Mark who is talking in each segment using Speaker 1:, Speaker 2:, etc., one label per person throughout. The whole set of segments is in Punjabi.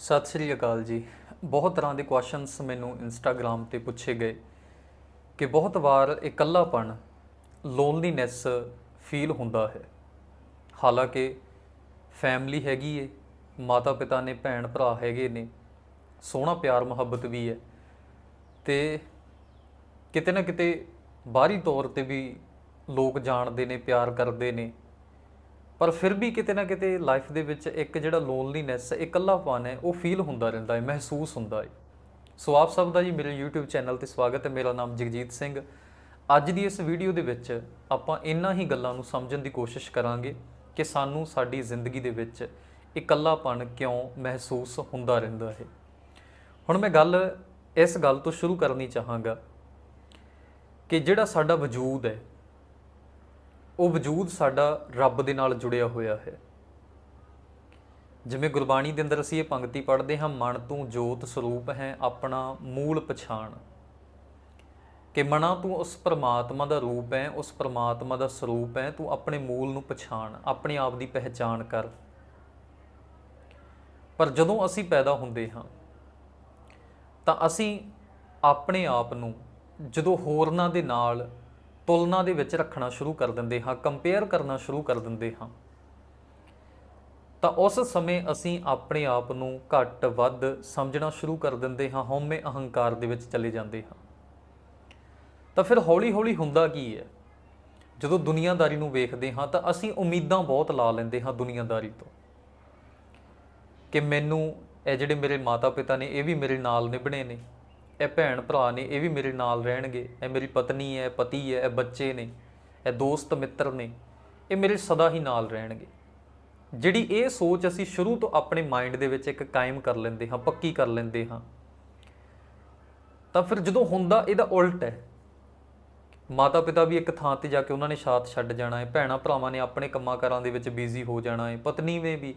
Speaker 1: ਸਤਿ ਸ੍ਰੀ ਅਕਾਲ ਜੀ। ਬਹੁਤ ਤਰ੍ਹਾਂ ਦੇ ਕੁਐਸਚਨਸ ਮੈਨੂੰ ਇੰਸਟਾਗ੍ਰam ਤੇ ਪੁੱਛੇ ਗਏ ਕਿ ਬਹੁਤ ਵਾਰ ਇਕੱਲਾਪਣ ਲੋਨਲੀਨੈਸ ਫੀਲ ਹੁੰਦਾ ਹੈ। ਹਾਲਾਂਕਿ ਫੈਮਿਲੀ ਹੈਗੀ ਏ ਮਾਤਾ ਪਿਤਾ ਨੇ ਭੈਣ ਭਰਾ ਹੈਗੇ ਨੇ, ਸੋਹਣਾ ਪਿਆਰ, ਮੁਹੱਬਤ ਵੀ ਹੈ। ਤੇ ਕਿਤੇ ਨਾ ਕਿਤੇ ਬਾਹਰੀ ਤੌਰ ਤੇ ਵੀ ਲੋਕ ਜਾਣਦੇ ਨੇ, ਪਿਆਰ ਕਰਦੇ ਨੇ। ਪਰ ਫਿਰ ਵੀ ਕਿਤੇ ਨਾ ਕਿਤੇ ਲਾਈਫ ਦੇ ਵਿੱਚ ਇੱਕ ਜਿਹੜਾ ਲੋਨਲੀਨੈਸ ਇਕੱਲਾਪਨ ਹੈ, ਉਹ ਫੀਲ ਹੁੰਦਾ ਰਹਿੰਦਾ ਹੈ, ਮਹਿਸੂਸ ਹੁੰਦਾ ਹੈ। ਸੋ ਆਪ ਸਭ ਦਾ ਜੀ ਮੇਰੇ YouTube ਚੈਨਲ ਤੇ ਸਵਾਗਤ ਹੈ, ਮੇਰਾ ਨਾਮ ਜਗਜੀਤ ਸਿੰਘ। ਅੱਜ ਦੀ ਇਸ ਵੀਡੀਓ ਦੇ ਵਿੱਚ ਆਪਾਂ ਇਨ੍ਹਾਂ ਹੀ ਗੱਲਾਂ ਨੂੰ ਸਮਝਣ ਦੀ ਕੋਸ਼ਿਸ਼ ਕਰਾਂਗੇ ਕਿ ਸਾਨੂੰ ਸਾਡੀ ਜ਼ਿੰਦਗੀ ਦੇ ਵਿੱਚ ਇਕੱਲਾਪਨ ਕਿਉਂ ਮਹਿਸੂਸ ਹੁੰਦਾ ਰਹਿੰਦਾ ਹੈ। ਹੁਣ ਮੈਂ ਗੱਲ, ਇਸ ਗੱਲ ਤੋਂ ਸ਼ੁਰੂ ਕਰਨੀ ਚਾਹਾਂਗਾ ਕਿ ਜਿਹੜਾ ਸਾਡਾ ਵਜੂਦ ਹੈ ਉਹ ਵਜੂਦ ਸਾਡਾ ਰੱਬ ਦੇ ਨਾਲ ਜੁੜਿਆ ਹੋਇਆ ਹੈ। ਜਿਵੇਂ ਗੁਰਬਾਣੀ ਦੇ ਅੰਦਰ ਅਸੀਂ ਇਹ ਪੰਕਤੀ ਪੜ੍ਹਦੇ ਹਾਂ, ਮਨ ਤੂੰ ਜੋਤ ਸਰੂਪ ਹੈ, ਆਪਣਾ ਮੂਲ ਪਛਾਣ। ਕਿ ਮਨਾ ਤੂੰ ਉਸ ਪਰਮਾਤਮਾ ਦਾ ਰੂਪ ਹੈ, ਉਸ ਪਰਮਾਤਮਾ ਦਾ ਸਰੂਪ ਹੈ, ਤੂੰ ਆਪਣੇ ਮੂਲ ਨੂੰ ਪਛਾਣ, ਆਪਣੇ ਆਪ ਦੀ ਪਹਿਚਾਣ ਕਰ। ਪਰ ਜਦੋਂ ਅਸੀਂ ਪੈਦਾ ਹੁੰਦੇ ਹਾਂ, ਤਾਂ ਅਸੀਂ ਆਪਣੇ ਆਪ ਨੂੰ ਜਦੋਂ ਹੋਰਨਾਂ ਦੇ ਨਾਲ ਤੁਲਨਾ ਦੇ ਵਿੱਚ ਰੱਖਣਾ ਸ਼ੁਰੂ ਕਰ ਦਿੰਦੇ ਹਾਂ ਕੰਪੇਅਰ ਕਰਨਾ ਸ਼ੁਰੂ ਕਰ ਦਿੰਦੇ ਹਾਂ। ਤਾਂ ਉਸ ਸਮੇਂ ਅਸੀਂ ਆਪਣੇ ਆਪ ਨੂੰ ਘੱਟ ਵੱਧ ਸਮਝਣਾ ਸ਼ੁਰੂ ਕਰ ਦਿੰਦੇ ਹਾਂ, ਹਉਮੈ ਅਹੰਕਾਰ ਦੇ ਵਿੱਚ ਚਲੇ ਜਾਂਦੇ ਹਾਂ। ਤਾਂ ਫਿਰ ਹੌਲੀ-ਹੌਲੀ ਹੁੰਦਾ ਕੀ ਹੈ? ਜਦੋਂ ਦੁਨੀਆਦਾਰੀ ਨੂੰ ਵੇਖਦੇ ਹਾਂ ਤਾਂ ਅਸੀਂ ਉਮੀਦਾਂ ਬਹੁਤ ਲਾ ਲੈਂਦੇ ਹਾਂ ਦੁਨੀਆਦਾਰੀ ਤੋਂ। ਕਿ ਮੈਨੂੰ ਇਹ ਜਿਹੜੇ ਮੇਰੇ ਮਾਤਾ-ਪਿਤਾ ਨੇ, ਇਹ ਵੀ ਮੇਰੇ ਨਾਲ ਨਿਭਣੇ ਨੇ। ਇਹ ਭੈਣ ਭਰਾ ਨੇ, ਇਹ ਵੀ ਮੇਰੇ ਨਾਲ ਰਹਿਣਗੇ। ਇਹ ਮੇਰੀ ਪਤਨੀ ਹੈ ਪਤੀ ਹੈ, ਇਹ ਬੱਚੇ ਨੇ, ਇਹ ਦੋਸਤ ਮਿੱਤਰ ਨੇ, ਇਹ ਮੇਰੇ ਸਦਾ ਹੀ ਨਾਲ ਰਹਿਣਗੇ। ਜਿਹੜੀ ਇਹ ਸੋਚ ਅਸੀਂ ਸ਼ੁਰੂ ਤੋਂ ਆਪਣੇ ਮਾਈਂਡ ਦੇ ਵਿੱਚ ਇੱਕ ਕਾਇਮ ਕਰ ਲੈਂਦੇ ਹਾਂ, ਪੱਕੀ ਕਰ ਲੈਂਦੇ ਹਾਂ, ਤਾਂ ਫਿਰ ਜਦੋਂ ਹੁੰਦਾ ਇਹਦਾ ਉਲਟ ਹੈ। ਮਾਤਾ ਪਿਤਾ ਵੀ ਇੱਕ ਥਾਂ ਤੇ ਜਾ ਕੇ ਉਹਨਾਂ ਨੇ ਸਾਥ ਛੱਡ ਜਾਣਾ ਹੈ ਭੈਣਾ ਭਰਾਵਾਂ ਨੇ ਆਪਣੇ ਕੰਮਾਂ ਕਾਰਾਂ ਦੇ ਵਿੱਚ ਬਿਜ਼ੀ ਹੋ ਜਾਣਾ ਹੈ ਪਤਨੀ ਨੇ ਵੀ,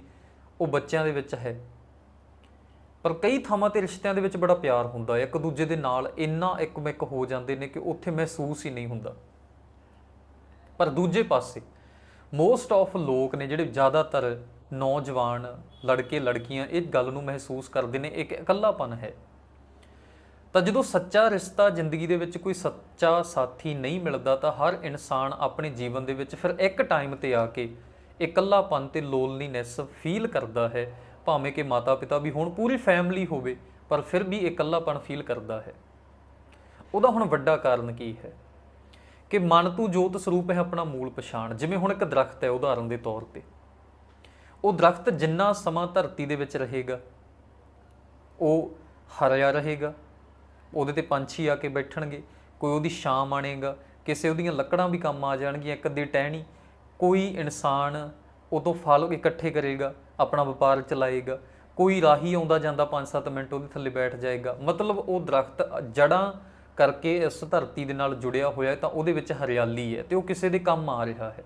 Speaker 1: ਉਹ ਬੱਚਿਆਂ ਦੇ ਵਿੱਚ ਹੈ। ਪਰ ਕਈ ਥਾਵਾਂ ਤੇ ਰਿਸ਼ਤਿਆਂ ਦੇ ਵਿੱਚ ਬੜਾ ਪਿਆਰ ਹੁੰਦਾ ਹੈ। ਇੱਕ ਦੂਜੇ ਦੇ ਨਾਲ ਇੰਨਾ ਇੱਕਮਿਕ ਹੋ ਜਾਂਦੇ ਨੇ ਕਿ ਉੱਥੇ ਮਹਿਸੂਸ ਹੀ ਨਹੀਂ ਹੁੰਦਾ। ਪਰ ਦੂਜੇ ਪਾਸੇ ਮੋਸਟ ਆਫ ਲੋਕ ਨੇ ਜਿਹੜੇ ਜ਼ਿਆਦਾਤਰ ਨੌਜਵਾਨ, ਲੜਕੇ, ਲੜਕੀਆਂ ਇਹ ਗੱਲ ਨੂੰ ਮਹਿਸੂਸ ਕਰਦੇ ਨੇ, ਇੱਕ ਇਕੱਲਾਪਨ ਹੈ। ਤਾਂ ਜਦੋਂ ਸੱਚਾ ਰਿਸ਼ਤਾ ਜ਼ਿੰਦਗੀ ਦੇ ਵਿੱਚ ਕੋਈ ਸੱਚਾ ਸਾਥੀ ਨਹੀਂ ਮਿਲਦਾ, ਤਾਂ ਹਰ ਇਨਸਾਨ ਆਪਣੇ ਜੀਵਨ ਦੇ ਵਿੱਚ ਫਿਰ ਇੱਕ ਟਾਈਮ ਤੇ ਆ ਕੇ ਇਕੱਲਾਪਨ ਤੇ ਲੋਨਲੀਨੈਸ ਫੀਲ ਕਰਦਾ ਹੈ। ਭਾਵੇਂ ਕਿ ਮਾਤਾ-ਪਿਤਾ ਵੀ ਹੋਣ ਪੂਰੀ ਫੈਮਿਲੀ ਹੋਵੇ, ਪਰ ਫਿਰ ਵੀ ਇਕੱਲਾਪਣ ਫੀਲ ਕਰਦਾ ਹੈ। ਉਹਦਾ ਹੁਣ ਵੱਡਾ ਕਾਰਨ ਕੀ ਹੈ? ਕਿ ਮਨ ਤੂੰ ਜੋਤ ਸਰੂਪ ਹੈ ਆਪਣਾ ਮੂਲ ਪਛਾਣ, ਜਿਵੇਂ ਹੁਣ ਇੱਕ ਦਰਖਤ ਹੈ ਉਦਾਹਰਨ ਦੇ ਤੌਰ ਤੇ। ਉਹ ਦਰਖਤ ਜਿੰਨਾ ਸਮਾਂ ਧਰਤੀ ਦੇ ਵਿੱਚ ਰਹੇਗਾ, ਉਹ ਹਰਿਆ ਰਹੇਗਾ, ਉਹਦੇ ਤੇ ਪੰਛੀ ਆ ਕੇ ਬੈਠਣਗੇ, ਕੋਈ ਉਹਦੀ ਛਾਂ ਆਣੇਗਾ ਕਿਸੇ ਉਹਦੀਆਂ ਲੱਕੜਾਂ ਵੀ ਕੰਮ ਆ ਜਾਣਗੀਆਂ, ਇੱਕ ਅੱਧੀ ਟਹਿਣੀ, ਕੋਈ ਇਨਸਾਨ ਉਦੋਂ ਫਲ ਇਕੱਠੇ ਕਰੇਗਾ। ਆਪਣਾ ਵਪਾਰ ਚਲਾਏਗਾ। ਕੋਈ ਰਾਹੀ ਆਉਂਦਾ ਜਾਂਦਾ 5-7 ਮਿੰਟ ਉਹਦੇ ਥੱਲੇ ਬੈਠ ਜਾਏਗਾ। ਮਤਲਬ ਉਹ ਦਰਖਤ ਜੜਾਂ ਕਰਕੇ ਇਸ ਧਰਤੀ ਦੇ ਨਾਲ ਜੁੜਿਆ ਹੋਇਆ ਤਾਂ ਉਹਦੇ ਵਿੱਚ ਹਰਿਆਲੀ ਹੈ ਤੇ ਉਹ ਕਿਸੇ ਦੇ ਕੰਮ ਆ ਰਿਹਾ ਹੈ।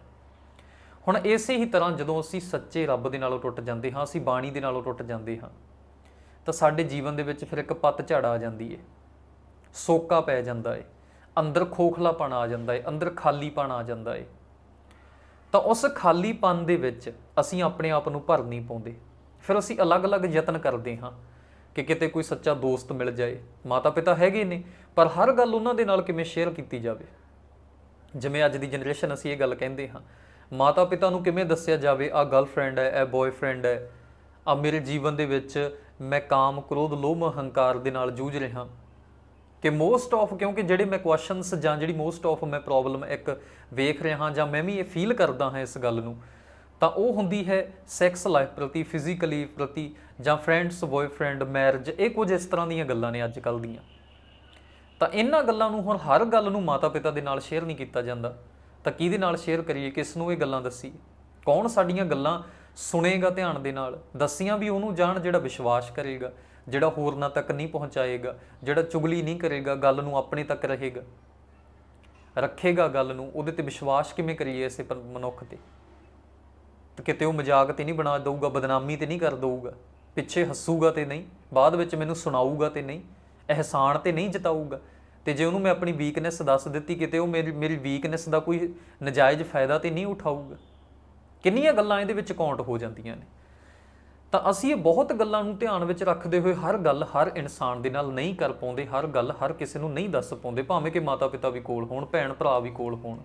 Speaker 1: ਹੁਣ ਇਸੇ ਹੀ ਤਰ੍ਹਾਂ ਜਦੋਂ ਅਸੀਂ ਸੱਚੇ ਰੱਬ ਦੇ ਨਾਲੋਂ ਟੁੱਟ ਜਾਂਦੇ ਹਾਂ, ਅਸੀਂ ਬਾਣੀ ਦੇ ਨਾਲੋਂ ਟੁੱਟ ਜਾਂਦੇ ਹਾਂ, ਤਾਂ ਸਾਡੇ ਜੀਵਨ ਦੇ ਵਿੱਚ ਫਿਰ ਇੱਕ ਪੱਤ ਝੜ ਆ ਜਾਂਦੀ ਹੈ। ਸੋਕਾ ਪੈ ਜਾਂਦਾ ਏ ਅੰਦਰ ਖੋਖਲਾਪਣ ਆ ਜਾਂਦਾ ਏ ਅੰਦਰ ਖਾਲੀਪਣ ਆ ਜਾਂਦਾ ਏ ਤਾਂ ਉਸ ਖਾਲੀਪਨ ਦੇ ਵਿੱਚ ਅਸੀਂ ਆਪਣੇ ਆਪ ਨੂੰ ਭਰ ਨਹੀਂ ਪਾਉਂਦੇ। ਫਿਰ ਅਸੀਂ ਅਲੱਗ-ਅਲੱਗ ਯਤਨ ਕਰਦੇ ਹਾਂ ਕਿ ਕਿਤੇ ਕੋਈ ਸੱਚਾ ਦੋਸਤ ਮਿਲ ਜਾਏ। ਮਾਤਾ-ਪਿਤਾ ਹੈਗੇ ਨੇ, ਪਰ ਹਰ ਗੱਲ ਉਹਨਾਂ ਦੇ ਨਾਲ ਕਿਵੇਂ ਸ਼ੇਅਰ ਕੀਤੀ ਜਾਵੇ? ਜਿਵੇਂ ਅੱਜ ਦੀ ਜਨਰੇਸ਼ਨ ਅਸੀਂ ਇਹ ਗੱਲ ਕਹਿੰਦੇ ਹਾਂ, ਮਾਤਾ-ਪਿਤਾ ਨੂੰ ਕਿਵੇਂ ਦੱਸਿਆ ਜਾਵੇ ਆ ਗਰਲਫ੍ਰੈਂਡ ਹੈ, ਇਹ ਬॉयਫ੍ਰੈਂਡ ਹੈ ਆ ਮੇਰੇ ਜੀਵਨ ਦੇ ਵਿੱਚ ਮੈਂ ਕਾਮ, ਕ੍ਰੋਧ, ਲੋਭ ਹੰਕਾਰ ਦੇ ਨਾਲ ਜੂਝ ਰਿਹਾ। ਕਿ ਮੋਸਟ ਆਫ ਕਿਉਂਕਿ ਜਿਹੜੇ ਮੈਂ ਕੁਐਸਚਨਸ ਜਾਂ ਜਿਹੜੀ ਮੋਸਟ ਆਫ ਮੈਂ ਪ੍ਰੋਬਲਮ ਇੱਕ ਵੇਖ ਰਿਹਾ ਹਾਂ ਜਾਂ ਮੈਂ ਵੀ ਇਹ ਫੀਲ ਕਰਦਾ ਹਾਂ ਇਸ ਗੱਲ ਨੂੰ, ਤਾਂ ਉਹ ਹੁੰਦੀ ਹੈ ਸੈਕਸ ਲਾਈਫ ਪ੍ਰਤੀ ਫਿਜ਼ੀਕਲੀ ਪ੍ਰਤੀ ਜਾਂ ਫਰੈਂਡਸ ਬॉयਫ੍ਰੈਂਡ ਮੈਰਿਜ ਇਹ ਕੁਝ ਇਸ ਤਰ੍ਹਾਂ ਦੀਆਂ ਗੱਲਾਂ ਨੇ ਅੱਜ ਕੱਲ ਦੀਆਂ। ਤਾਂ ਇਹਨਾਂ ਗੱਲਾਂ ਨੂੰ ਹੁਣ ਹਰ ਗੱਲ ਨੂੰ ਮਾਤਾ-ਪਿਤਾ ਦੇ ਨਾਲ ਸ਼ੇਅਰ ਨਹੀਂ ਕੀਤਾ ਜਾਂਦਾ। ਤਾਂ ਕਿਹਦੇ ਨਾਲ ਸ਼ੇਅਰ ਕਰੀਏ, ਕਿਸ ਨੂੰ ਇਹ ਗੱਲਾਂ ਦੱਸੀਏ? ਕੌਣ ਸਾਡੀਆਂ ਗੱਲਾਂ ਸੁਣੇਗਾ ਧਿਆਨ ਦੇ ਨਾਲ? ਦੱਸੀਆਂ ਵੀ ਉਹਨੂੰ ਜਾਣ ਜਿਹੜਾ ਵਿਸ਼ਵਾਸ ਕਰੇਗਾ। ਜਿਹੜਾ ਹੋਰਨਾਂ ਤੱਕ ਨਹੀਂ ਪਹੁੰਚਾਏਗਾ, ਜਿਹੜਾ ਚੁਗਲੀ ਨਹੀਂ ਕਰੇਗਾ, ਗੱਲ ਨੂੰ ਆਪਣੇ ਤੱਕ ਰਹੇਗਾ, ਰੱਖੇਗਾ ਗੱਲ ਨੂੰ, ਉਹਦੇ ਤੇ ਵਿਸ਼ਵਾਸ ਕਿਵੇਂ ਕਰੀਏ ਇਸੇ ਮਨੁੱਖ ਤੇ? ਤੇ ਕਿਤੇ ਉਹ ਮਜ਼ਾਕ ਤੇ ਨਹੀਂ ਬਣਾ ਦਊਗਾ, ਬਦਨਾਮੀ ਤੇ ਨਹੀਂ ਕਰ ਦਊਗਾ, ਪਿੱਛੇ ਹੱਸੂਗਾ ਤੇ ਨਹੀਂ, ਬਾਅਦ ਵਿੱਚ ਮੈਨੂੰ ਸੁਣਾਊਗਾ ਤੇ ਨਹੀਂ, ਅਹਿਸਾਨ ਤੇ ਨਹੀਂ ਜਤਾਊਗਾ, ਤੇ ਜੇ ਉਹਨੂੰ ਮੈਂ ਆਪਣੀ ਵੀਕਨੈਸ ਦੱਸ ਦਿੱਤੀ, ਕਿਤੇ ਉਹ ਮੇਰੀ ਮੇਰੀ ਵੀਕਨੈਸ ਦਾ ਕੋਈ ਨਜਾਇਜ਼ ਫਾਇਦਾ ਤੇ ਨਹੀਂ ਉਠਾਊਗਾ? ਕਿੰਨੀਆਂ ਗੱਲਾਂ ਇਹਦੇ ਵਿੱਚ ਕਾਊਂਟ ਹੋ ਜਾਂਦੀਆਂ ਨੇ? ਤਾਂ ਅਸੀਂ ਇਹ ਬਹੁਤ ਗੱਲਾਂ ਨੂੰ ਧਿਆਨ ਵਿੱਚ ਰੱਖਦੇ ਹੋਏ ਹਰ ਗੱਲ ਹਰ ਇਨਸਾਨ ਦੇ ਨਾਲ ਨਹੀਂ ਕਰ ਪਾਉਂਦੇ, ਹਰ ਗੱਲ ਹਰ ਕਿਸੇ ਨੂੰ ਨਹੀਂ ਦੱਸ ਪਾਉਂਦੇ, ਭਾਵੇਂ ਕਿ ਮਾਤਾ ਪਿਤਾ ਵੀ ਕੋਲ ਹੋਣ ਭੈਣ ਭਰਾ ਵੀ ਕੋਲ ਹੋਣ।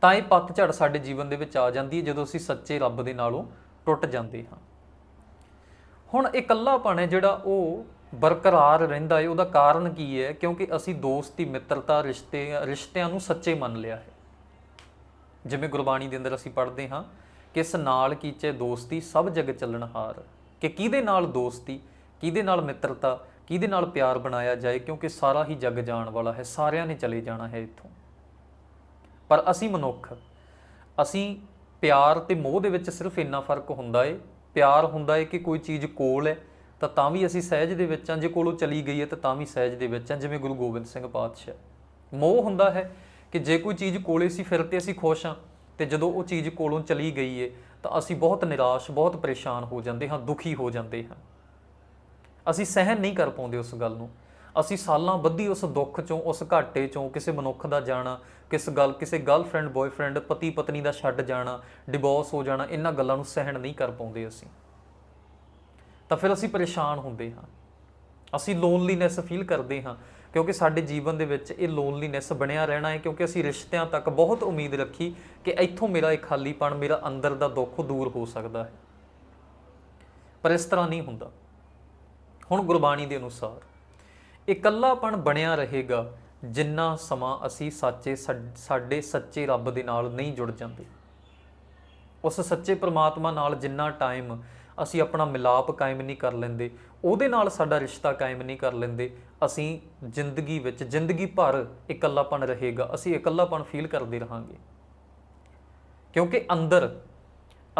Speaker 1: ਤਾਂ ਇਹ ਪਤਝੜ ਸਾਡੇ ਜੀਵਨ ਦੇ ਵਿੱਚ ਆ ਜਾਂਦੀ ਹੈ ਜਦੋਂ ਅਸੀਂ ਸੱਚੇ ਰੱਬ ਦੇ ਨਾਲੋਂ ਟੁੱਟ ਜਾਂਦੇ ਹਾਂ। ਹੁਣ ਇਕੱਲਾਪਣ ਹੈ ਜਿਹੜਾ ਉਹ ਬਰਕਰਾਰ ਰਹਿੰਦਾ ਹੈ, ਉਹਦਾ ਕਾਰਨ ਕੀ ਹੈ? ਕਿਉਂਕਿ ਅਸੀਂ ਦੋਸਤੀ, ਮਿੱਤਰਤਾ, ਰਿਸ਼ਤੇ, ਰਿਸ਼ਤਿਆਂ ਨੂੰ ਸੱਚੇ ਮੰਨ ਲਿਆ ਹੈ। ਜਿਵੇਂ ਗੁਰਬਾਣੀ ਦੇ ਅੰਦਰ ਅਸੀਂ ਪੜ੍ਹਦੇ ਹਾਂ ਕਿਸ ਨਾਲ ਕੀਚੇ ਦੋਸਤੀ ਸਭ ਜਗ ਚੱਲਣਹਾਰ ਕਿ ਕਿਹਦੇ ਨਾਲ ਦੋਸਤੀ, ਕਿਹਦੇ ਨਾਲ ਮਿੱਤਰਤਾ, ਕਿਹਦੇ ਨਾਲ ਪਿਆਰ ਬਣਾਇਆ ਜਾਏ? ਕਿਉਂਕਿ ਸਾਰਾ ਹੀ ਜਗ ਜਾਣ ਵਾਲਾ ਹੈ, ਸਾਰਿਆਂ ਨੇ ਚਲੇ ਜਾਣਾ ਹੈ ਇੱਥੋਂ। ਪਰ ਅਸੀਂ ਮਨੁੱਖ, ਅਸੀਂ ਪਿਆਰ ਤੇ ਮੋਹ ਦੇ ਵਿੱਚ ਸਿਰਫ ਇੰਨਾ ਫ਼ਰਕ ਹੁੰਦਾ ਏ, ਪਿਆਰ ਹੁੰਦਾ ਏ ਕਿ ਕੋਈ ਚੀਜ਼ ਕੋਲ ਹੈ, ਤਾਂ ਤਾਂ ਵੀ ਅਸੀਂ ਸਹਿਜ ਦੇ ਵਿੱਚ ਹਾਂ। ਜੇ ਕੋਲੋਂ ਚਲੀ ਗਈ ਹੈ, ਤਾਂ ਤਾਂ ਵੀ ਸਹਿਜ ਦੇ ਵਿੱਚ ਹਾਂ, ਜਿਵੇਂ ਗੁਰੂ ਗੋਬਿੰਦ ਸਿੰਘ ਪਾਤਸ਼ਾਹ। ਮੋਹ ਹੁੰਦਾ ਹੈ ਕਿ ਜੇ ਕੋਈ ਚੀਜ਼ ਕੋਲੇ ਸੀ ਫਿਰ ਤੇ ਅਸੀਂ ਖੁਸ਼ ਹਾਂ। ਤੇ ਜਦੋਂ ਉਹ ਚੀਜ਼ ਕੋਲੋਂ ਚਲੀ ਗਈ ਏ, ਤਾਂ ਅਸੀਂ ਬਹੁਤ ਨਿਰਾਸ਼, ਬਹੁਤ ਪਰੇਸ਼ਾਨ ਹੋ ਜਾਂਦੇ ਹਾਂ, ਦੁਖੀ ਹੋ ਜਾਂਦੇ ਹਾਂ। ਅਸੀਂ ਸਹਿਨ ਨਹੀਂ ਕਰ ਪਾਉਂਦੇ ਉਸ ਗੱਲ ਨੂੰ। ਅਸੀਂ ਸਾਲਾਂ ਬੱਧੀ ਉਸ ਦੁੱਖ ਚੋਂ, ਉਸ ਘਾਟੇ ਚੋਂ ਕਿਸੇ ਮਨੁੱਖ ਦਾ ਜਾਣਾ, ਕਿਸ ਗੱਲ, ਕਿਸੇ ਗਰਲਫ੍ਰੈਂਡ ਬॉयਫ੍ਰੈਂਡ ਪਤੀ ਪਤਨੀ ਦਾ ਛੱਡ ਜਾਣਾ ਡਿਵੋਰਸ ਹੋ ਜਾਣਾ, ਇਹਨਾਂ ਗੱਲਾਂ ਨੂੰ ਸਹਿਣ ਨਹੀਂ ਕਰ ਪਾਉਂਦੇ ਅਸੀਂ। ਤਾਂ ਫਿਰ ਅਸੀਂ ਪਰੇਸ਼ਾਨ ਹੁੰਦੇ ਹਾਂ। ਅਸੀਂ ਲੋਨਲੀਨੈਸ ਫੀਲ ਕਰਦੇ ਹਾਂ। ਕਿਉਂਕਿ ਸਾਡੇ ਜੀਵਨ ਦੇ ਵਿੱਚ ਇਹ ਲੋਨਲੀਨੈਸ ਬਣਿਆ ਰਹਿਣਾ ਹੈ, ਕਿਉਂਕਿ ਅਸੀਂ ਰਿਸ਼ਤਿਆਂ ਤੱਕ ਬਹੁਤ ਉਮੀਦ ਰੱਖੀ ਕਿ ਇੱਥੋਂ ਮੇਰਾ ਇਹ ਖਾਲੀਪਣ, ਮੇਰਾ ਅੰਦਰ ਦਾ ਦੁੱਖ ਦੂਰ ਹੋ ਸਕਦਾ ਹੈ। ਪਰ ਇਸ ਤਰ੍ਹਾਂ ਨਹੀਂ ਹੁੰਦਾ। ਹੁਣ ਗੁਰਬਾਣੀ ਦੇ ਅਨੁਸਾਰ ਇਕੱਲਾਪਣ ਬਣਿਆ ਰਹੇਗਾ, ਜਿੰਨਾ ਸਮਾਂ ਅਸੀਂ ਸੱਚੇ ਸਾ- ਸਾਡੇ ਸੱਚੇ ਰੱਬ ਦੇ ਨਾਲ ਨਹੀਂ ਜੁੜ ਜਾਂਦੇ। ਉਸ ਸੱਚੇ ਪ੍ਰਮਾਤਮਾ ਨਾਲ ਜਿੰਨਾ ਟਾਈਮ ਅਸੀਂ ਆਪਣਾ ਮਿਲਾਪ ਕਾਇਮ ਨਹੀਂ ਕਰ ਲੈਂਦੇ, ਉਹਦੇ ਨਾਲ ਸਾਡਾ ਰਿਸ਼ਤਾ ਕਾਇਮ ਨਹੀਂ ਕਰ ਲੈਂਦੇ ਅਸੀਂ ਜ਼ਿੰਦਗੀ ਵਿੱਚ, ਜ਼ਿੰਦਗੀ ਭਰ ਇਕੱਲਾਪਣ ਰਹੇਗਾ, ਅਸੀਂ ਇਕੱਲਾਪਣ ਫੀਲ ਕਰਦੇ ਰਹਾਂਗੇ। ਕਿਉਂਕਿ ਅੰਦਰ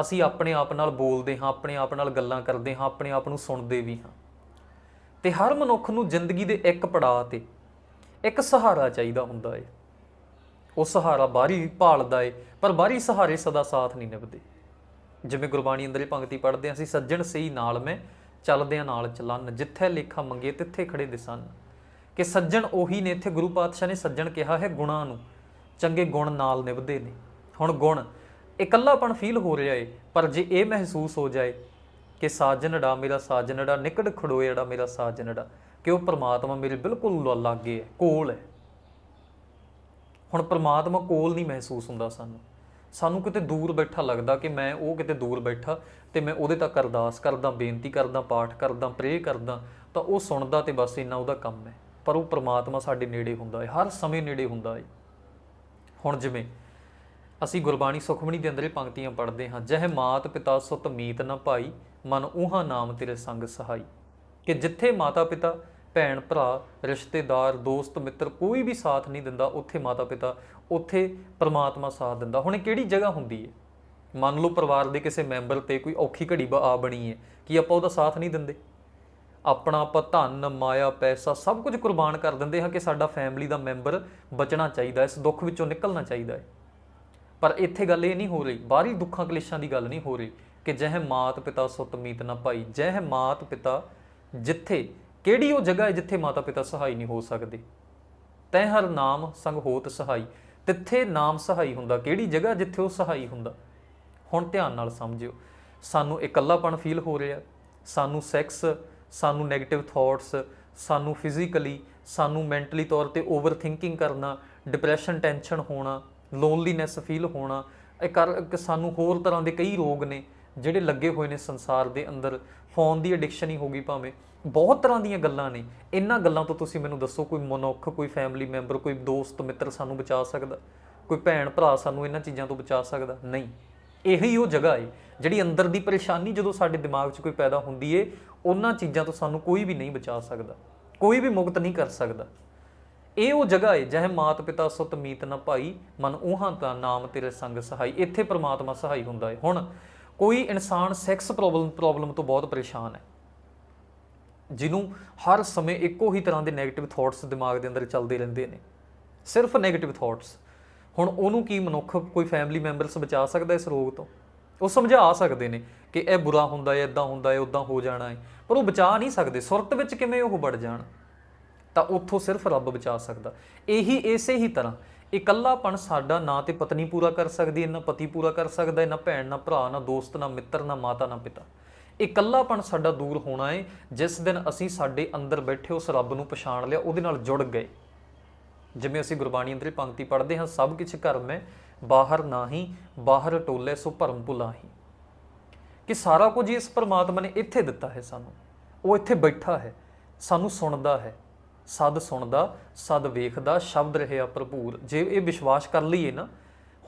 Speaker 1: ਅਸੀਂ ਆਪਣੇ ਆਪ ਨਾਲ ਬੋਲਦੇ ਹਾਂ, ਆਪਣੇ ਆਪ ਨਾਲ ਗੱਲਾਂ ਕਰਦੇ ਹਾਂ, ਆਪਣੇ ਆਪ ਨੂੰ ਸੁਣਦੇ ਵੀ ਹਾਂ। ਤੇ ਹਰ ਮਨੁੱਖ ਨੂੰ ਜ਼ਿੰਦਗੀ ਦੇ ਇੱਕ ਪੜਾਅ ਤੇ ਇੱਕ ਸਹਾਰਾ ਚਾਹੀਦਾ ਹੁੰਦਾ ਏ। ਉਹ ਸਹਾਰਾ ਬਾਹਰੀ ਭਾਲਦਾ ਏ, ਪਰ ਬਾਹਰੀ ਸਹਾਰੇ ਸਦਾ ਸਾਥ ਨਹੀਂ ਨਿਭਦੇ। ਜਿਵੇਂ ਗੁਰਬਾਣੀ ਅੰਦਰ ਇਹ ਪੰਕਤੀ ਪੜ੍ਹਦੇ ਹਾਂ, ਅਸੀਂ ਸੱਜਣ ਸਹੀ ਨਾਲ ਮੈਂ ਚੱਲਦਿਆਂ ਨਾਲ ਚਲਨ ਜਿੱਥੇ ਲੇਖਾ ਮੰਗੇ ਤਿੱਥੇ ਖੜੇ ਦਿਸਨ ਕਿ ਸੱਜਣ ਉਹੀ ਨੇ, ਇੱਥੇ ਗੁਰੂ ਪਾਤਸ਼ਾਹ ਨੇ ਸੱਜਣ ਕਿਹਾ ਹੈ, ਗੁਣਾਂ ਨੂੰ ਚੰਗੇ ਗੁਣ ਨਾਲ ਨਿਭਦੇ ਨੇ। ਹੁਣ ਗੁਣ ਇਕੱਲਾਪਣ ਫੀਲ ਹੋ ਰਿਹਾ ਏ, ਪਰ ਜੇ ਇਹ ਮਹਿਸੂਸ ਹੋ ਜਾਏ ਕਿ ਸਾਜਨੜਾ ਮੇਰਾ ਸਾਜਨੜਾ ਨਿਕਟ ਖੜੋਏੜਾ ਮੇਰਾ ਸਾਜਨੜਾ, ਕਿ ਉਹ ਪ੍ਰਮਾਤਮਾ ਮੇਰੇ ਬਿਲਕੁਲ ਲਾਗੇ ਹੈ, ਕੋਲ ਹੈ। ਹੁਣ ਪ੍ਰਮਾਤਮਾ ਕੋਲ ਨਹੀਂ ਮਹਿਸੂਸ ਹੁੰਦਾ ਸਾਨੂੰ। ਸਾਨੂੰ ਕਿਤੇ ਦੂਰ ਬੈਠਾ ਲੱਗਦਾ ਕਿ ਮੈਂ ਉਹ ਕਿਤੇ ਦੂਰ ਬੈਠਾ ਤੇ ਮੈਂ ਉਹਦੇ ਤੱਕ ਅਰਦਾਸ ਕਰਦਾ, ਬੇਨਤੀ ਕਰਦਾ, ਪਾਠ ਕਰਦਾ ਪ੍ਰੇ ਕਰਦਾ, ਤਾਂ ਉਹ ਸੁਣਦਾ ਤੇ ਬਸ ਇੰਨਾ ਉਹਦਾ ਕੰਮ ਹੈ। ਪਰ ਉਹ ਪ੍ਰਮਾਤਮਾ ਸਾਡੇ ਨੇੜੇ ਹੁੰਦਾ ਹੈ, ਹਰ ਸਮੇਂ ਨੇੜੇ ਹੁੰਦਾ ਹੈ। ਹੁਣ ਜਿਵੇਂ ਅਸੀਂ ਗੁਰਬਾਣੀ ਸੁਖਮਣੀ ਦੇ ਅੰਦਰ ਇਹ ਪੰਕਤੀਆਂ ਪੜ੍ਹਦੇ ਹਾਂ, ਜਹ ਮਾਤ ਪਿਤਾ ਸੁਤ ਮੀਤ ਨਾ ਭਾਈ, ਮਨ ਉਹਾ ਨਾਮ ਤੇਰੇ ਸੰਗ ਸਹਾਈ। ਕਿ ਜਿੱਥੇ ਮਾਤਾ ਪਿਤਾ ਭੈਣ, ਭਰਾ, ਰਿਸ਼ਤੇਦਾਰ, ਦੋਸਤ, ਮਿੱਤਰ ਕੋਈ ਵੀ ਸਾਥ ਨਹੀਂ ਦਿੰਦਾ ਉੱਥੇ ਮਾਤਾ ਪਿਤਾ ਉੱਥੇ ਪਰਮਾਤਮਾ ਸਾਥ ਦਿੰਦਾ। ਹੁਣ ਇਹ ਕਿਹੜੀ ਜਗ੍ਹਾ ਹੁੰਦੀ ਹੈ? ਮੰਨ ਲਓ ਪਰਿਵਾਰ ਦੇ ਕਿਸੇ ਮੈਂਬਰ ਤੇ ਕੋਈ ਔਖੀ ਘੜੀ ਆ ਬਣੀ ਹੈ, ਕੀ ਆਪਾਂ ਉਹਦਾ ਸਾਥ ਨਹੀਂ ਦਿੰਦੇ? ਆਪਣਾ ਆਪਾਂ ਧਨ, ਮਾਇਆ, ਪੈਸਾ ਸਭ ਕੁਝ ਕੁਰਬਾਨ ਕਰ ਦਿੰਦੇ ਹਾਂ ਕਿ ਸਾਡਾ ਫੈਮਿਲੀ ਦਾ ਮੈਂਬਰ ਬਚਣਾ ਚਾਹੀਦਾ, ਇਸ ਦੁੱਖ ਵਿੱਚੋਂ ਨਿਕਲਣਾ ਚਾਹੀਦਾ ਹੈ। ਪਰ ਇੱਥੇ ਗੱਲ ਇਹ ਨਹੀਂ ਹੋ ਰਹੀ, ਬਾਹਰੀ ਦੁੱਖਾਂ, ਕਲੇਸ਼ਾਂ ਦੀ ਗੱਲ ਨਹੀਂ ਹੋ ਰਹੀ ਕਿ ਜਹ ਮਾਤ ਪਿਤਾ ਸੁਤ ਮੀਤ ਨਾ ਭਾਈ ਜਹ ਮਾਤ ਪਿਤਾ ਜਿੱਥੇ ਕਿਹੜੀ ਉਹ ਜਗ੍ਹਾ ਹੈ ਜਿੱਥੇ ਮਾਤਾ ਪਿਤਾ ਸਹਾਈ ਨਹੀਂ ਹੋ ਸਕਦੇ? ਤੈ ਹਰ ਨਾਮ ਸੰਗ ਹੋਤ ਸਹਾਈ, ਤਿੱਥੇ ਨਾਮ ਸਹਾਈ ਹੁੰਦਾ। ਕਿਹੜੀ ਜਗ੍ਹਾ ਜਿੱਥੇ ਉਹ ਸਹਾਈ ਹੁੰਦਾ? ਹੁਣ ਧਿਆਨ ਨਾਲ ਸਮਝਿਓ। ਸਾਨੂੰ ਇਕੱਲਾਪਣ ਫੀਲ ਹੋ ਰਿਹਾ। ਸਾਨੂੰ ਸੈਕਸ ਸਾਨੂੰ 네ਗੇਟਿਵ ਥਾਟਸ ਸਾਨੂੰ ਫਿਜ਼ੀਕਲੀ ਸਾਨੂੰ ਮੈਂਟਲੀ ਤੌਰ ਤੇ ਓਵਰ ਥਿੰਕਿੰਗ ਕਰਨਾ ਡਿਪਰੈਸ਼ਨ ਟੈਨਸ਼ਨ ਹੋਣਾ ਲੋਨਲੀਨੈਸ ਫੀਲ ਹੋਣਾ, ਇਹ ਕਰ ਸਾਨੂੰ ਹੋਰ ਤਰ੍ਹਾਂ ਦੇ ਕਈ ਰੋਗ ਨੇ। ਜਿਹੜੇ ਲੱਗੇ ਹੋਏ ਨੇ ਸੰਸਾਰ ਦੇ ਅੰਦਰ ਫੋਨ ਦੀ ਐਡਿਕਸ਼ਨ ਹੀ ਹੋ ਗਈ ਭਾਵੇਂ। ਬਹੁਤ ਤਰ੍ਹਾਂ ਦੀਆਂ ਗੱਲਾਂ ਨੇ। ਇਹਨਾਂ ਗੱਲਾਂ ਤੋਂ ਤੁਸੀਂ ਮੈਨੂੰ ਦੱਸੋ, ਕੋਈ ਮਨੁੱਖ, ਕੋਈ ਫੈਮਿਲੀ ਮੈਂਬਰ ਕੋਈ ਦੋਸਤ, ਮਿੱਤਰ ਸਾਨੂੰ ਬਚਾ ਸਕਦਾ? ਕੋਈ ਭੈਣ, ਭਰਾ ਸਾਨੂੰ ਇਹਨਾਂ ਚੀਜ਼ਾਂ ਤੋਂ ਬਚਾ ਸਕਦਾ? ਨਹੀਂ। ਇਹੀ ਉਹ ਜਗ੍ਹਾ ਏ, ਜਿਹੜੀ ਅੰਦਰ ਦੀ ਪਰੇਸ਼ਾਨੀ ਜਦੋਂ ਸਾਡੇ ਦਿਮਾਗ 'ਚ ਕੋਈ ਪੈਦਾ ਹੁੰਦੀ ਏ, ਉਹਨਾਂ ਚੀਜ਼ਾਂ ਤੋਂ ਸਾਨੂੰ ਕੋਈ ਵੀ ਨਹੀਂ ਬਚਾ ਸਕਦਾ। ਕੋਈ ਵੀ ਮੁਕਤ ਨਹੀਂ ਕਰ ਸਕਦਾ। ਇਹ ਉਹ ਜਗ੍ਹਾ ਏ, ਜਹ ਮਾਤ ਪਿਤਾ ਸੁਤ ਮੀਤ ਨਾ ਭਾਈ ਮਨ ਉਹਾਂ ਦਾ ਨਾਮ ਤੇਰੇ ਸੰਗ ਸਹਾਈ। ਇੱਥੇ ਪ੍ਰਮਾਤਮਾ ਸਹਾਈ ਹੁੰਦਾ ਏ। ਹੁਣ ਕੋਈ ਇਨਸਾਨ ਸੈਕਸ ਪ੍ਰੋਬਲਮ ਪ੍ਰੋਬਲਮ ਤੋਂ ਬਹੁਤ ਪਰੇਸ਼ਾਨ ਹੈ। ਜਿਹਨੂੰ ਹਰ ਸਮੇਂ ਇੱਕੋ ਹੀ ਤਰ੍ਹਾਂ ਦੇ 네ਗੇਟਿਵ ਥਾਟਸ ਦਿਮਾਗ ਦੇ ਅੰਦਰ ਚੱਲਦੇ ਰਹਿੰਦੇ ਨੇ। ਸਿਰਫ 네ਗੇਟਿਵ ਥਾਟਸ ਹੁਣ ਉਹਨੂੰ ਕੀ ਮਨੁੱਖ, ਕੋਈ ਫੈਮਿਲੀ ਮੈਂਬਰਸ ਬਚਾ ਸਕਦਾ ਇਸ ਰੋਗ ਤੋਂ? ਉਹ ਸਮਝਾ ਸਕਦੇ ਨੇ ਕਿ ਇਹ ਬੁਰਾ ਹੁੰਦਾ ਹੈ ਇਦਾਂ ਹੁੰਦਾ ਹੈ ਉਦਾਂ ਹੋ ਜਾਣਾ ਹੈ। ਪਰ ਉਹ ਬਚਾ ਨਹੀਂ ਸਕਦੇ। ਸੁਰਤ ਵਿੱਚ ਕਿਵੇਂ ਉਹ ਵੜ ਜਾਣ? ਤਾਂ ਉੱਥੋਂ ਸਿਰਫ ਰੱਬ ਬਚਾ ਸਕਦਾ। ਇਹੀ, ਇਸੇ ਹੀ ਤਰ੍ਹਾਂ ਇਕੱਲਾਪਣ ਸਾਡਾ ਨਾ ਤੇ ਪਤਨੀ ਪੂਰਾ ਕਰ ਸਕਦੀ ਹੈ ਨਾ ਪਤੀ ਪੂਰਾ ਕਰ ਸਕਦਾ ਹੈ ਨਾ ਭੈਣ, ਨਾ ਭਰਾ, ਨਾ ਦੋਸਤ, ਨਾ ਮਿੱਤਰ, ਨਾ ਮਾਤਾ, ਨਾ ਪਿਤਾ। ਇਕੱਲਾਪਣ ਸਾਡਾ ਦੂਰ ਹੋਣਾ ਹੈ ਜਿਸ ਦਿਨ ਅਸੀਂ ਸਾਡੇ ਅੰਦਰ ਬੈਠੇ ਉਸ ਰੱਬ ਨੂੰ ਪਛਾਣ ਲਿਆ, ਉਹਦੇ ਨਾਲ ਜੁੜ ਗਏ। ਜਿਵੇਂ ਅਸੀਂ ਗੁਰਬਾਣੀ ਅੰਦਰੇ ਪੰਕਤੀ ਪੜ੍ਹਦੇ ਹਾਂ, ਸਭ ਕੁਝ ਘਰ ਮੈਂ, ਬਾਹਰ ਨਾਹੀ, ਬਾਹਰ ਟੋਲੇ ਸੋ ਭਰਮ ਭੁਲਾਹੀ। ਕਿ ਸਾਰਾ ਕੁਝ ਇਸ ਪਰਮਾਤਮਾ ਨੇ ਇੱਥੇ ਦਿੱਤਾ ਹੈ ਸਾਨੂੰ। ਉਹ ਇੱਥੇ ਬੈਠਾ ਹੈ, ਸਾਨੂੰ ਸੁਣਦਾ ਹੈ। ਸਦ ਸੁਣਦਾ, ਸਦ ਵੇਖਦਾ, ਸ਼ਬਦ ਰਹਿਆ ਭਰਪੂਰ। ਜੇ ਇਹ ਵਿਸ਼ਵਾਸ ਕਰ ਲਈਏ ਨਾ,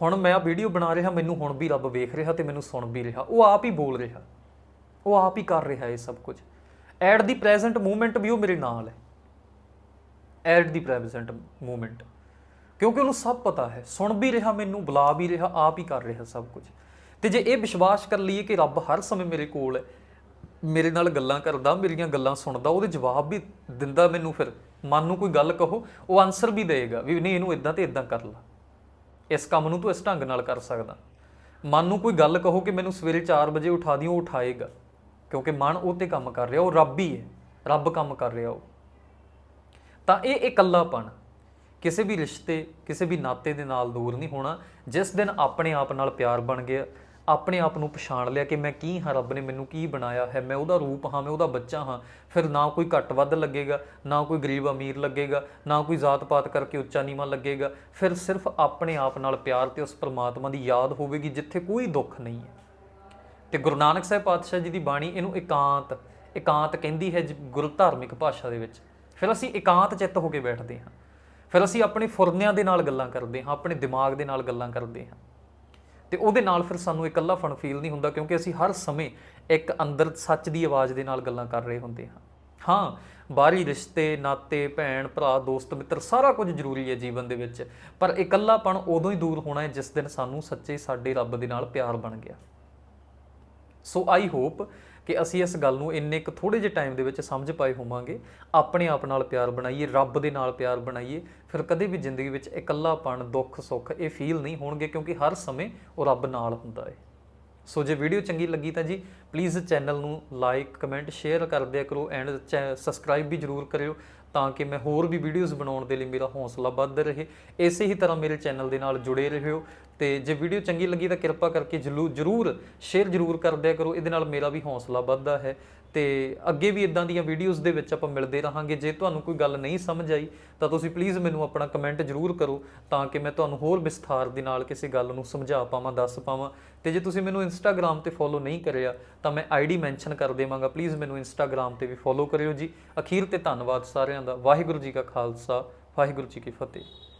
Speaker 1: ਹੁਣ ਮੈਂ ਆ ਵੀਡੀਓ ਬਣਾ ਰਿਹਾ, ਮੈਨੂੰ ਹੁਣ ਵੀ ਰੱਬ ਵੇਖ ਰਿਹਾ ਤੇ ਮੈਨੂੰ ਸੁਣ ਵੀ ਰਿਹਾ। ਉਹ ਆਪ ਹੀ ਬੋਲ ਰਿਹਾ। ਉਹ ਆਪ ਹੀ ਕਰ ਰਿਹਾ ਇਹ ਸਭ ਕੁਝ। ਐਟ ਦੀ ਪ੍ਰੈਜ਼ੈਂਟ ਮੂਵਮੈਂਟ ਵੀ ਉਹ ਮੇਰੇ ਨਾਲ ਹੈ। ਐਟ ਦੀ ਪ੍ਰੈਜ਼ੈਂਟ ਮੂਵਮੈਂਟ ਕਿਉਂਕਿ ਉਹਨੂੰ ਸਭ ਪਤਾ ਹੈ। ਸੁਣ ਵੀ ਰਿਹਾ ਮੈਨੂੰ, ਬੁਲਾ ਵੀ ਰਿਹਾ, ਆਪ ਹੀ ਕਰ ਰਿਹਾ ਸਭ ਕੁਝ। ਤੇ ਜੇ ਇਹ ਵਿਸ਼ਵਾਸ ਕਰ ਲਈਏ ਕਿ ਰੱਬ ਹਰ ਸਮੇਂ ਮੇਰੇ ਕੋਲ ਹੈ, ਮੇਰੇ ਨਾਲ ਗੱਲਾਂ ਕਰਦਾ, ਮੇਰੀਆਂ ਗੱਲਾਂ ਸੁਣਦਾ, ਉਹਦੇ ਜਵਾਬ ਵੀ ਦਿੰਦਾ ਮੈਨੂੰ ਫਿਰ। ਮਨ ਨੂੰ ਕੋਈ ਗੱਲ ਕਹੋ, ਉਹ ਆਨਸਰ ਵੀ ਦੇਗਾ ਵੀ ਨਹੀਂ, ਇਹਨੂੰ ਇਦਾਂ ਤੇ ਇਦਾਂ ਕਰ ਲਾ। ਇਸ ਕੰਮ ਨੂੰ ਤੂੰ ਇਸ ਢੰਗ ਨਾਲ ਕਰ ਸਕਦਾ। ਮਨ ਨੂੰ ਕੋਈ ਗੱਲ ਕਹੋ ਕਿ ਮੈਨੂੰ ਸਵੇਰੇ 4 ਵਜੇ ਉਠਾ ਦਿਓ ਉਠਾਏਗਾ। ਕਿਉਂਕਿ ਮਨ ਉਹ ਤੇ ਕੰਮ ਕਰ ਰਿਹਾ, ਉਹ ਰੱਬ ਹੀ ਹੈ। ਰੱਬ ਕੰਮ ਕਰ ਰਿਹਾ ਉਹ। ਤਾਂ ਇਹ ਇਕੱਲਾਪਣ, ਕਿਸੇ ਵੀ ਰਿਸ਼ਤੇ, ਕਿਸੇ ਵੀ ਨਾਤੇ ਦੇ ਨਾਲ ਦੂਰ ਨਹੀਂ ਹੋਣਾ। ਜਿਸ ਦਿਨ ਆਪਣੇ ਆਪ ਨਾਲ ਪਿਆਰ ਬਣ ਗਿਆ ਆਪਣੇ ਆਪ ਨੂੰ ਪਛਾਣ ਲਿਆ ਕਿ ਮੈਂ ਕੀ ਹਾਂ, ਰੱਬ ਨੇ ਮੈਨੂੰ ਕੀ ਬਣਾਇਆ ਹੈ, ਮੈਂ ਉਹਦਾ ਰੂਪ ਹਾਂ, ਮੈਂ ਉਹਦਾ ਬੱਚਾ ਹਾਂ। ਫਿਰ ਨਾ ਕੋਈ ਘੱਟ ਵੱਧ ਲੱਗੇਗਾ, ਨਾ ਕੋਈ ਗਰੀਬ ਅਮੀਰ ਲੱਗੇਗਾ, ਨਾ ਕੋਈ ਜ਼ਾਤ ਪਾਤ ਕਰਕੇ ਉੱਚਾ ਨੀਵਾਂ ਲੱਗੇਗਾ। ਫਿਰ ਸਿਰਫ ਆਪਣੇ ਆਪ ਨਾਲ ਪਿਆਰ ਤੇ ਉਸ ਪਰਮਾਤਮਾ ਦੀ ਯਾਦ ਹੋਵੇਗੀ ਜਿੱਥੇ ਕੋਈ ਦੁੱਖ ਨਹੀਂ ਹੈ। ਤੇ ਗੁਰੂ ਨਾਨਕ ਸਾਹਿਬ ਪਾਤਸ਼ਾਹ ਜੀ ਦੀ ਬਾਣੀ ਇਹਨੂੰ ਇਕਾਂਤ ਇਕਾਂਤ ਕਹਿੰਦੀ ਹੈ ਜੀ ਗੁਰੂ ਧਾਰਮਿਕ ਭਾਸ਼ਾ ਦੇ ਵਿੱਚ। ਫਿਰ ਅਸੀਂ ਇਕਾਂਤ ਚਿੱਤ ਹੋ ਕੇ ਬੈਠਦੇ ਹਾਂ। ਫਿਰ ਅਸੀਂ ਆਪਣੇ ਫੁਰਨਿਆਂ ਦੇ ਨਾਲ ਗੱਲਾਂ ਕਰਦੇ ਹਾਂ, ਆਪਣੇ ਦਿਮਾਗ ਦੇ ਨਾਲ ਗੱਲਾਂ ਕਰਦੇ ਹਾਂ। ਤੇ ਉਹਦੇ ਨਾਲ ਫਿਰ ਸਾਨੂੰ ਇਕੱਲਾ ਫਣ ਫੀਲ ਨਹੀਂ ਹੁੰਦਾ ਕਿਉਂਕਿ ਅਸੀਂ ਹਰ ਸਮੇਂ ਇੱਕ ਅੰਦਰ ਸੱਚ ਦੀ ਆਵਾਜ਼ ਦੇ ਨਾਲ ਗੱਲਾਂ ਕਰ ਰਹੇ ਹੁੰਦੇ ਹਾਂ। ਹਾਂ, ਬਾਹਰੀ ਰਿਸ਼ਤੇ, ਨਾਤੇ, ਭੈਣ, ਭਰਾ, ਦੋਸਤ, ਮਿੱਤਰ, ਸਾਰਾ ਕੁਝ ਜ਼ਰੂਰੀ ਹੈ ਜੀਵਨ ਦੇ ਵਿੱਚ। ਪਰ ਇਕੱਲਾਪਣ ਉਦੋਂ ਹੀ ਦੂਰ ਹੋਣਾ ਹੈ ਜਿਸ ਦਿਨ ਸਾਨੂੰ ਸੱਚੇ ਸਾਡੇ ਰੱਬ ਦੇ ਨਾਲ ਪਿਆਰ ਬਣ ਗਿਆ। ਸੋ ਆਈ ਹੋਪ ਕਿ ਅਸੀਂ ਇਸ ਗੱਲ ਨੂੰ ਇੰਨੇ ਕੁ ਥੋੜੇ ਜਿਹੇ ਟਾਈਮ ਦੇ ਵਿੱਚ ਸਮਝ ਪਾਏ ਹੋਵਾਂਗੇ, ਆਪਣੇ ਆਪ ਨਾਲ ਪਿਆਰ ਬਣਾਈਏ, ਰੱਬ ਦੇ ਨਾਲ ਪਿਆਰ ਬਣਾਈਏ, ਫਿਰ ਕਦੇ ਵੀ ਜ਼ਿੰਦਗੀ ਵਿੱਚ ਇਕੱਲਾਪਣ, ਦੁੱਖ, ਸੁੱਖ ਇਹ ਫੀਲ ਨਹੀਂ ਹੋਣਗੇ ਕਿਉਂਕਿ ਹਰ ਸਮੇਂ ਉਹ ਰੱਬ ਨਾਲ ਹੁੰਦਾ ਹੈ। ਸੋ ਜੇ ਵੀਡੀਓ ਚੰਗੀ ਲੱਗੀ ਤਾਂ ਜੀ ਪਲੀਜ਼ ਚੈਨਲ ਨੂੰ ਲਾਈਕ ਕਮੈਂਟ ਸ਼ੇਅਰ ਕਰ ਦਿਆ ਕਰੋ ਐਂਡ ਸਬਸਕ੍ਰਾਈਬ ਵੀ ਜਰੂਰ ਕਰਿਓ ਤਾਂ ਕਿ ਮੈਂ ਹੋਰ ਵੀ ਵੀਡੀਓਜ਼ ਬਣਾਉਣ ਦੇ ਲਈ ਮੇਰਾ ਹੌਸਲਾ ਵੱਧ ਰਹੇ। ਇਸੇ ਹੀ ਤਰ੍ਹਾਂ ਮੇਰੇ ਚੈਨਲ ਦੇ ਨਾਲ ਜੁੜੇ ਰਹਿਓ। ਤੇ ਜੇ ਵੀਡੀਓ ਚੰਗੀ ਲੱਗੀ ਤਾਂ ਕਿਰਪਾ ਕਰਕੇ ਜਲੂ ਜਰੂਰ ਸ਼ੇਅਰ ਜਰੂਰ ਕਰ ਦਿਆ ਕਰੋ। ਇਹਦੇ ਨਾਲ ਮੇਰਾ ਵੀ ਹੌਸਲਾ ਵੱਧਦਾ ਹੈ ਤੇ ਅੱਗੇ ਵੀ ਇਦਾਂ ਦੀਆਂ ਵੀਡੀਓਜ਼ ਦੇ ਵਿੱਚ ਆਪਾਂ ਮਿਲਦੇ ਰਹਾਂਗੇ। ਜੇ ਤੁਹਾਨੂੰ ਕੋਈ ਗੱਲ ਨਹੀਂ ਸਮਝ ਆਈ ਤਾਂ ਤੁਸੀਂ ਪਲੀਜ਼ ਮੈਨੂੰ ਆਪਣਾ ਕਮੈਂਟ ਜਰੂਰ ਕਰੋ ਤਾਂ ਕਿ ਮੈਂ ਤੁਹਾਨੂੰ ਹੋਰ ਵਿਸਥਾਰ ਦੇ ਨਾਲ ਕਿਸੇ ਗੱਲ ਨੂੰ ਸਮਝਾ ਪਾਵਾਂ, ਦੱਸ ਪਾਵਾਂ। ਤੇ ਜੇ ਤੁਸੀਂ ਮੈਨੂੰ ਇੰਸਟਾਗ੍ਰam ਤੇ ਫੋਲੋ ਨਹੀਂ ਕਰਿਆ ਤਾਂ ਮੈਂ ਆਈਡੀ ਮੈਂਸ਼ਨ ਕਰ ਦੇਵਾਂਗਾ। ਪਲੀਜ਼ ਮੈਨੂੰ ਇੰਸਟਾਗ੍ਰam ਤੇ ਵੀ ਫੋਲੋ ਕਰਿਓ ਜੀ। ਅਖੀਰ ਤੇ ਧੰਨਵਾਦ ਸਾਰਿਆਂ ਦਾ। ਵਾਹਿਗੁਰੂ ਜੀ ਕਾ ਖਾਲਸਾ, ਵਾਹਿਗੁਰੂ ਜੀ ਕੀ ਫਤਿਹ।